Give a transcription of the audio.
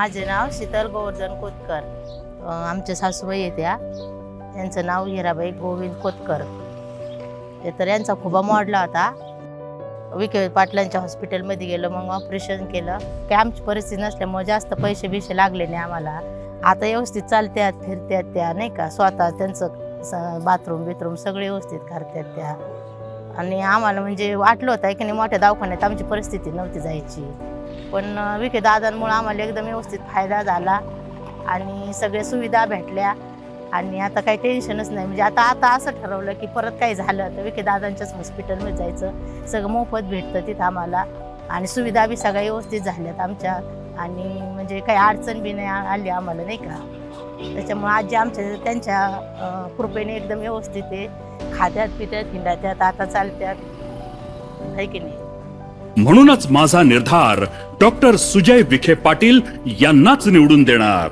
माझे नाव शीतल गोवर्धन कोतकर. आमच्या सासूबाई येत्या यांचं त्यांचं नाव हिराबाई गोविंद कोतकर. ते तर यांचा खुबा मोडला होता. विखे पाटलांच्या हॉस्पिटलमध्ये गेलो मग ऑपरेशन केलं. की आमची परिस्थिती नसल्यामुळे जास्त पैसे बिसे लागले नाही आम्हाला. आता व्यवस्थित चालत्यात फिरत्यात त्या नाही का? स्वतः त्यांचं बाथरूम बिथरूम सगळे व्यवस्थित करतात त्या. आणि आम्हाला म्हणजे वाटलं होतं की नाही मोठ्या दवाखान्यात आमची परिस्थिती नव्हती जायची. पण विखे दादांमुळे आम्हाला एकदम व्यवस्थित फायदा झाला आणि सगळ्या सुविधा भेटल्या. आणि आता काही टेन्शनच नाही. म्हणजे आता आता असं ठरवलं की परत काही झालं तर विखे दादांच्याच हॉस्पिटलमध्ये जायचं. सगळं मोफत भेटतं तिथं आम्हाला. आणि सुविधा बी सगळ्या व्यवस्थित झाल्यात आमच्या. आणि म्हणजे काही अडचण बी नाही आ- आली आम्हाला नाही का? त्याच्यामुळे आजी आमच्या त्यांच्या कृपेने एकदम व्यवस्थित आहे. खात्यात पित्यात हिंडात्यात आता चालत्यात. आहे की नाही? म्हणूनच माझा निर्धार डॉक्टर सुजय विखे पाटील यांनाच निवडून देणार.